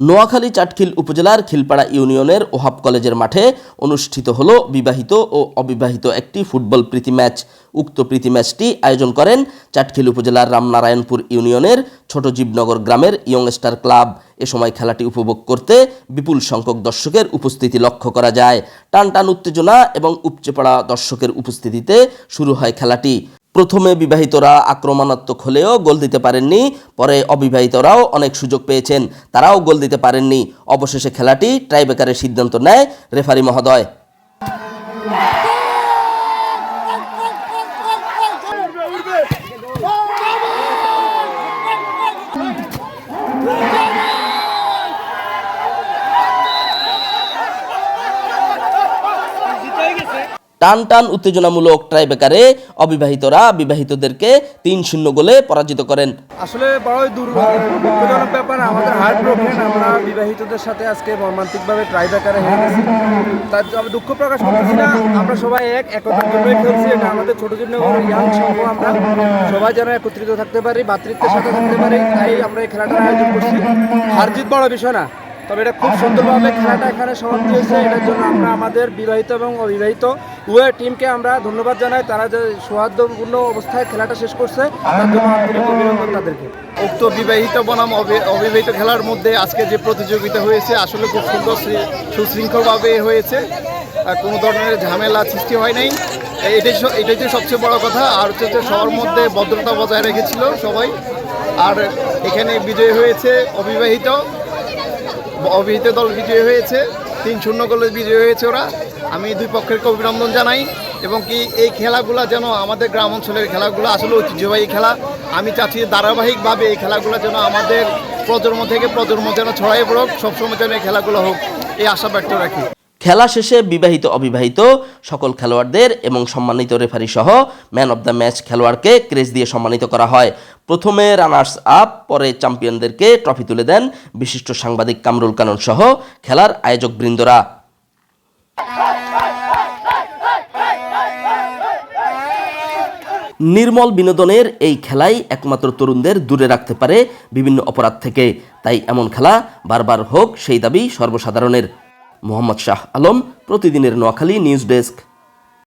নোয়াখালী চাটখিল উপজেলার খিলপাড়া ইউনিয়নের ওহাব কলেজের মাঠে অনুষ্ঠিত হল বিবাহিত ও অবিবাহিত একটি ফুটবল প্রীতি ম্যাচ। উক্ত প্রীতি ম্যাচটি আয়োজন করেন চাটখিল উপজেলার রামনারায়ণপুর ইউনিয়নের ছোট জীবনগর গ্রামের ইয়ংস্টার ক্লাব। এ সময় খেলাটি উপভোগ করতে বিপুল সংখ্যক দর্শকের উপস্থিতি লক্ষ্য করা যায়। টান টান উত্তেজনা এবং উপচে পড়া দর্শকের উপস্থিতিতে শুরু হয় খেলাটি। প্রথমে বিবাহিতরা আক্রমণাত্মক হলেও গোল দিতে পারেননি, পরে অবিবাহিতরাও অনেক সুযোগ পেয়েছেন, তারাও গোল দিতে পারেননি। অবশেষে খেলাটি ট্রাইবেকারের সিদ্ধান্ত নেয় রেফারি মহোদয়। টান টান উত্তেজনামূলক ট্রাইবেকারে অবিবাহিতরা বিবাহিতদেরকে তিন শূন্য গোলে পরাজিত করেন। আসলে বড়ই দুর্ভাগ্যজনক ব্যাপার, আমাদের হার্ট ব্রোকেন আমরা বিবাহিতদের সাথে আজকে মর্মান্তিকভাবে ট্রাইব্যাকারে হেরে গেছি। তার আমি দুঃখ প্রকাশ করতেছি না, আমরা সবাই এক, একতার জন্যই খেলছি, এটা আমাদের ছোট জীবনগর ইয়াং সংঘ আমরা। সবাই যেন একত্রিত থাকতে পারি, ভাতৃত্বের সাথে থাকতে পারি, তাই আমরা এই খেলাটার আয়োজন করছি। হার জিত বড় বিষয় না। তবে এটা খুব সুন্দরভাবে খেলাটা এখানে সমাপ্তি হয়েছে। এটার জন্য আমরা আমাদের বিবাহিত এবং অবিবাহিত উভয় টিমকে আমরা ধন্যবাদ জানাই। তারা যে সৌহার্দ্যপূর্ণ অবস্থায় খেলাটা শেষ করছে, তার জন্য অভিনন্দন তাদেরকে। উক্ত বিবাহিত বনাম অবিবাহিত খেলার মধ্যে আজকে যে প্রতিযোগিতা হয়েছে, আসলে খুব সুন্দর সুশৃঙ্খলভাবে হয়েছে। আর কোনো ধরনের ঝামেলা সৃষ্টি হয় নাই। এটাই এটাই তো সবচেয়ে বড় কথা। আর হচ্ছে যে সবার মধ্যে ভদ্রতা বজায় রেখেছিল সবাই। আর এখানে বিজয় হয়েছে অবিবাহিত। অবিবাহিত দল বিজয়ী হয়েছে তিন শূন্য গোলে বিজয়ী হয়েছে ওরা। আমি দুই পক্ষের অভিনন্দন জানাই এবং কি এই খেলাগুলো যেন আমাদের গ্রাম অঞ্চলের খেলাগুলো আসলে ঐতিহ্যবাহী খেলা। আমি চাচ্ছি ধারাবাহিকভাবে এই খেলাগুলো যেন আমাদের প্রজন্ম থেকে প্রজন্ম যেন ছড়াই পড়ুক, সবসময় যেন এই খেলাগুলো হোক, এই আশা ব্যক্ত রাখি। খেলা শেষে বিবাহিত, অবিবাহিত সকল খেলোয়াড়দের এবং সম্মানিত রেফারি সহ ম্যান অব দ্য ম্যাচ খেলোয়াড়কে ক্রেজ দিয়ে সম্মানিত করা হয়। প্রথমে রানার্স আপ পরে চ্যাম্পিয়নদেরকে ট্রফি তুলে দেন বিশিষ্ট সাংবাদিক কামরুল কানন সহ খেলার আয়োজক বৃন্দরা। নির্মল বিনোদনের এই খেলাই একমাত্র তরুণদের দূরে রাখতে পারে বিভিন্ন অপরাধ থেকে। তাই এমন খেলা বারবার হোক সেই দাবি সর্বসাধারণের। মোহাম্মদ শাহ আলম প্রতিদিনের নোয়াখালী নিউজ ডেস্ক।